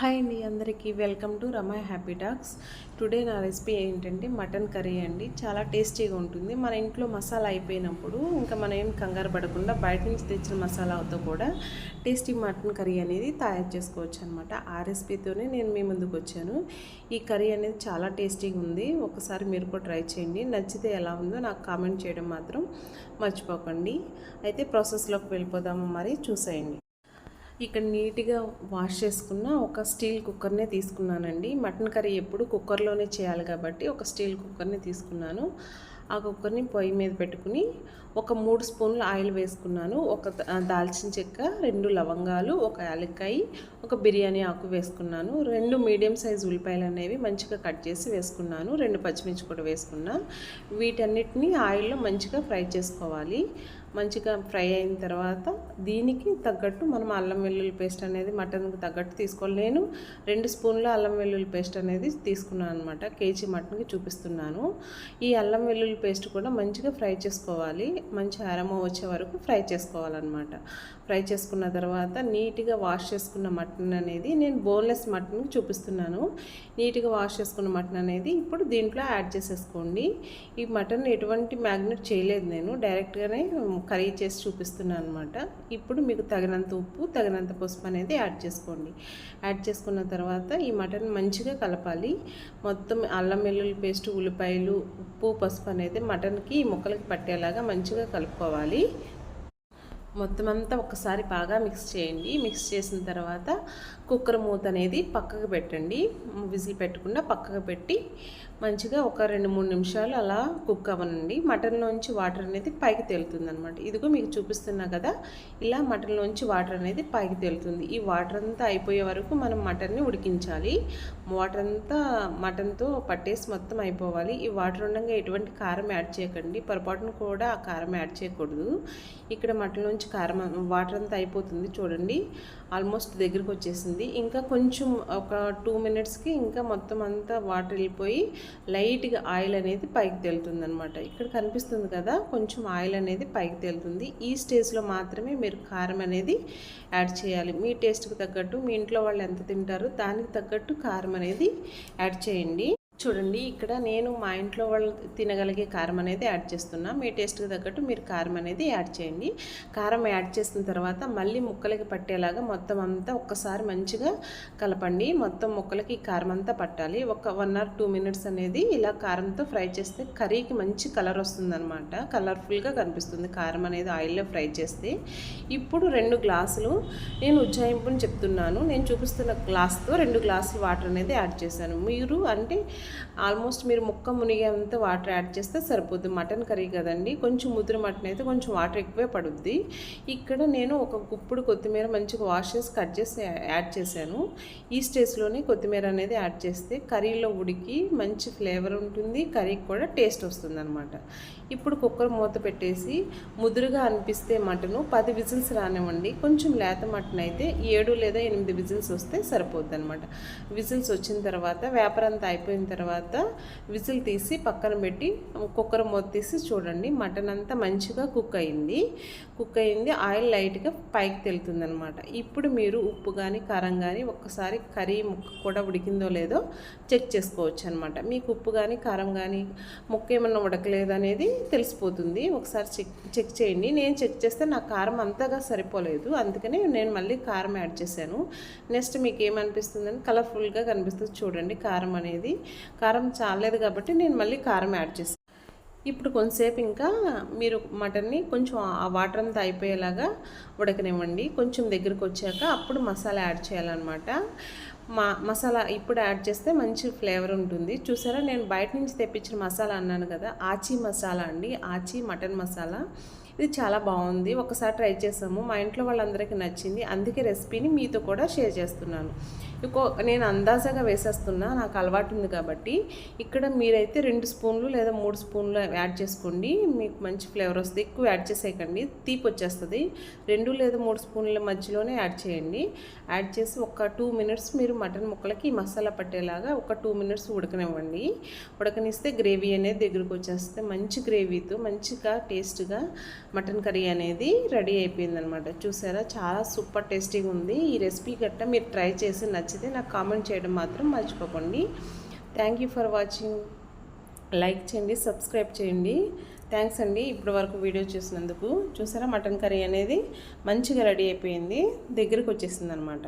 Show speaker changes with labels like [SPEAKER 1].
[SPEAKER 1] Hi అండి అందరికీ. Welcome to Ramai happy talks. Today నా రెసిపీ ఏంటంటే మటన్ కర్రీ అండి. చాలా టేస్టీగా ఉంటుంది. మన ఇంట్లో మసాలా అయిపోయినప్పుడు ఇంకా మనం ఏం కంగారు పడకుండా బయట నుంచి తెచ్చిన మసాలాతో కూడా టేస్టీ మటన్ కర్రీ అనేది తయారు చేసుకోవచ్చు అనమాట ఆ రెసిపీతోనే నేను మీ ముందుకు వచ్చాను. ఈ కర్రీ అనేది చాలా టేస్టీగా ఉంది. ఒకసారి మీరు కూడా ట్రై చేయండి. నచ్చితే ఎలా ఉందో నాకు కామెంట్ చేయడం మాత్రం మర్చిపోకండి. అయితే ప్రాసెస్లోకి వెళ్ళిపోదాము మరి. చూసేయండి. ఇక్కడ నీట్గా వాష్ చేసుకున్న ఒక స్టీల్ కుక్కర్నే తీసుకున్నానండి. మటన్ కర్రీ ఎప్పుడు కుక్కర్లోనే చేయాలి కాబట్టి ఒక స్టీల్ కుక్కర్ని తీసుకున్నాను. ఆ కుక్కర్ని పొయ్యి మీద పెట్టుకుని ఒక మూడు స్పూన్లు ఆయిల్ వేసుకున్నాను. ఒక దాల్చిన చెక్క రెండు లవంగాలు ఒక యాలక్కాయ ఒక బిర్యానీ ఆకు వేసుకున్నాను. రెండు మీడియం సైజ్ ఉల్లిపాయలు అనేవి మంచిగా కట్ చేసి వేసుకున్నాను. రెండు పచ్చిమిర్చి కూడా వేసుకున్నా. వీటన్నిటిని ఆయిల్లో మంచిగా ఫ్రై చేసుకోవాలి. మంచిగా ఫ్రై అయిన తర్వాత దీనికి తగ్గట్టు మనం అల్లం వెల్లుల్లి పేస్ట్ అనేది మటన్కి తగ్గట్టు తీసుకోవాలి. నేను రెండు స్పూన్ల అల్లం వెల్లుల్లి పేస్ట్ అనేది తీసుకున్నాను అనమాట కేజీ మటన్కి చూపిస్తున్నాను. ఈ అల్లం వెల్లుల్లి పేస్ట్ కూడా మంచిగా ఫ్రై చేసుకోవాలి. మంచి అరమ వచ్చే వరకు ఫ్రై చేసుకోవాలన్నమాట. ఫ్రై చేసుకున్న తర్వాత నీట్గా వాష్ చేసుకున్న మటన్ అనేది నేను బోన్లెస్ మటన్ చూపిస్తున్నాను. నీట్గా వాష్ చేసుకున్న మటన్ అనేది ఇప్పుడు దీంట్లో యాడ్ చేసేసుకోండి. ఈ మటన్ ఎటువంటి మ్యాగ్నెట్ చేయలేదు నేను. డైరెక్ట్గానే కర్రీ చేసి చూపిస్తున్నాను అనమాట ఇప్పుడు మీకు తగినంత ఉప్పు తగినంత పసుపు అనేది యాడ్ చేసుకోండి. యాడ్ చేసుకున్న తర్వాత ఈ మటన్ మంచిగా కలపాలి. మొత్తం అల్లం వెల్లుల్లి పేస్ట్ ఉల్లిపాయలు ఉప్పు పసుపు అనేది మటన్కి ఈ ముక్కలకి పట్టేలాగా మంచిగా కలుపుకోవాలి. మొత్తం అంతా ఒకసారి బాగా మిక్స్ చేయండి. మిక్స్ చేసిన తర్వాత కుక్కర్ మూత అనేది పక్కకు పెట్టండి. విజిల్ పెట్టకుండా పక్కకు పెట్టి మంచిగా ఒక రెండు మూడు నిమిషాలు అలా కుక్ అవ్వనండి. మటన్లోంచి వాటర్ అనేది పైకి తేలుతుంది అనమాట ఇదిగో మీకు చూపిస్తున్నా కదా ఇలా మటన్లోంచి వాటర్ అనేది పైకి తేలుతుంది. ఈ వాటర్ అంతా అయిపోయే వరకు మనం మటన్ని ఉడికించాలి. వాటర్ అంతా మటన్తో పట్టేసి మొత్తం అయిపోవాలి. ఈ వాటర్ ఉండగా ఎటువంటి కారం యాడ్ చేయకండి. పొరపాటును కూడా ఆ కారం యాడ్ చేయకూడదు. ఇక్కడ మటన్లోంచి కారం వాటర్ అంతా అయిపోతుంది చూడండి. ఆల్మోస్ట్ దగ్గరికి వచ్చేసింది. ఇంకా కొంచెం ఒక టూ మినిట్స్కి ఇంకా మొత్తం అంతా వాటర్ వెళ్ళిపోయి లైట్గా ఆయిల్ అనేది పైకి తేలుతుంది అనమాట ఇక్కడ కనిపిస్తుంది కదా కొంచెం ఆయిల్ అనేది పైకి తేలుతుంది. ఈ స్టేజ్లో మాత్రమే మీరు కారం అనేది యాడ్ చేయాలి. మీ టేస్ట్కి తగ్గట్టు మీ ఇంట్లో వాళ్ళు ఎంత తింటారో దానికి తగ్గట్టు కారం అనేది యాడ్ చేయండి. చూడండి ఇక్కడ నేను మా ఇంట్లో వాళ్ళు తినగలిగే కారం అనేది యాడ్ చేస్తున్నా. మీ టేస్ట్కి తగ్గట్టు మీరు కారం అనేది యాడ్ చేయండి. కారం యాడ్ చేసిన తర్వాత మళ్ళీ ముక్కలకి పట్టేలాగా మొత్తం అంతా ఒక్కసారి మంచిగా కలపండి. మొత్తం ముక్కలకి కారం అంతా పట్టాలి. ఒక వన్ ఆర్ టూ మినిట్స్ అనేది ఇలా కారంతో ఫ్రై చేస్తే కర్రీకి మంచి కలర్ వస్తుందన్నమాట. కలర్ఫుల్గా కనిపిస్తుంది కారం అనేది ఆయిల్లో ఫ్రై చేస్తే. ఇప్పుడు రెండు గ్లాసులు నేను ఉజ్జాయింపుని చెప్తున్నాను. నేను చూపిస్తున్న గ్లాస్తో రెండు గ్లాసులు వాటర్ అనేది యాడ్ చేశాను. మీరు అంటే ఆల్మోస్ట్ మీరు ముక్క మునిగేంత వాటర్ యాడ్ చేస్తే సరిపోద్ది. మటన్ కర్రీ కదండి కొంచెం ముద్ర మటన్ అయితే కొంచెం వాటర్ ఎక్కువే పడుద్ది. ఇక్కడ నేను ఒక గుప్పుడు కొత్తిమీర మంచిగా వాష్ చేసి కట్ చేసి యాడ్ చేశాను. ఈ స్టేజ్లోనే కొత్తిమీర అనేది యాడ్ చేస్తే కర్రీలో ఉడికి మంచి ఫ్లేవర్ ఉంటుంది కర్రీకి కూడా టేస్ట్ వస్తుంది అనమాట ఇప్పుడు కుక్కర్ మూత పెట్టేసి ముదురుగా అనిపిస్తే మటను పది విజిల్స్ రానివ్వండి. కొంచెం లేత మటన్ అయితే ఏడు లేదా ఎనిమిది విజిల్స్ వస్తే సరిపోద్ది అనమాట విజిల్స్ వచ్చిన తర్వాత వేపర్ అంతా అయిపోయిన తర్వాత తర్వాత విజిల్ తీసి పక్కన పెట్టి కుక్కర్ మూత తీసి చూడండి. మటన్ అంతా మంచిగా కుక్ అయింది. కుక్ అయింది. ఆయిల్ లైట్గా పైకి తెలుతుంది అనమాట ఇప్పుడు మీరు ఉప్పు కానీ కారం కానీ ఒక్కసారి కర్రీ ముక్క కూడా ఉడికిందో లేదో చెక్ చేసుకోవచ్చు అనమాట మీకు ఉప్పు కానీ కారం కానీ ముక్క ఏమన్నా ఉడకలేదు అనేది తెలిసిపోతుంది. ఒకసారి చెక్ చెక్ చేయండి. నేను చెక్ చేస్తే నా కారం అంతగా సరిపోలేదు. అందుకనే నేను మళ్ళీ కారం యాడ్ చేశాను. నెక్స్ట్ మీకు ఏమనిపిస్తుందని కలర్ఫుల్గా కనిపిస్తుంది చూడండి. కారం అనేది కారం చాలేదు కాబట్టి నేను మళ్ళీ కారం యాడ్ చేస్తాను ఇప్పుడు కొంతసేపు ఇంకా మీరు మటన్ని కొంచెం ఆ వాటర్ అంతా అయిపోయేలాగా ఉడకనివ్వండి. కొంచెం దగ్గరకు వచ్చాక అప్పుడు మసాలా యాడ్ చేయాలన్నమాట. మా మసాలా ఇప్పుడు యాడ్ చేస్తే మంచి ఫ్లేవర్ ఉంటుంది. చూసారా? నేను బయట నుంచి తెప్పించిన మసాలా అన్నాను కదా ఆచి మసాలా అండి. ఆచి మటన్ మసాలా. ఇది చాలా బాగుంది. ఒకసారి ట్రై చేసాము. మా ఇంట్లో వాళ్ళందరికీ నచ్చింది. అందుకే రెసిపీని మీతో కూడా షేర్ చేస్తున్నాను. ఇంకో నేను అందాజగా వేసేస్తున్నా. నాకు అలవాటు ఉంది కాబట్టి. ఇక్కడ మీరైతే రెండు స్పూన్లు లేదా మూడు స్పూన్లు యాడ్ చేసుకోండి. మీకు మంచి ఫ్లేవర్ వస్తుంది. ఎక్కువ యాడ్ చేసేయకండి. తీపి వచ్చేస్తుంది. రెండు లేదా మూడు స్పూన్ల మధ్యలోనే యాడ్ చేయండి. యాడ్ చేసి ఒక టూ మినిట్స్ మీరు మటన్ ముక్కలకి మసాలా పట్టేలాగా ఒక టూ మినిట్స్ ఉడకనివ్వండి. ఉడకనిస్తే గ్రేవీ అనేది దగ్గరకు వచ్చేస్తే మంచి గ్రేవీతో మంచిగా టేస్ట్గా మటన్ కర్రీ అనేది రెడీ అయిపోయిందనమాట. చూసారా? చాలా సూపర్ టేస్టీగా ఉంది. ఈ రెసిపీ గట్ట మీరు ట్రై చేసి నచ్చితే నాకు కామెంట్ చేయడం మాత్రం మర్చిపోకండి. Thank you for watching like చేయండి సబ్స్క్రైబ్ చేయండి. థ్యాంక్స్ అండి ఇప్పటి వరకు వీడియో చూసినందుకు. చూసారా? మటన్ కర్రీ అనేది మంచిగా రెడీ అయిపోయింది. దగ్గరకు వచ్చేసింది అనమాట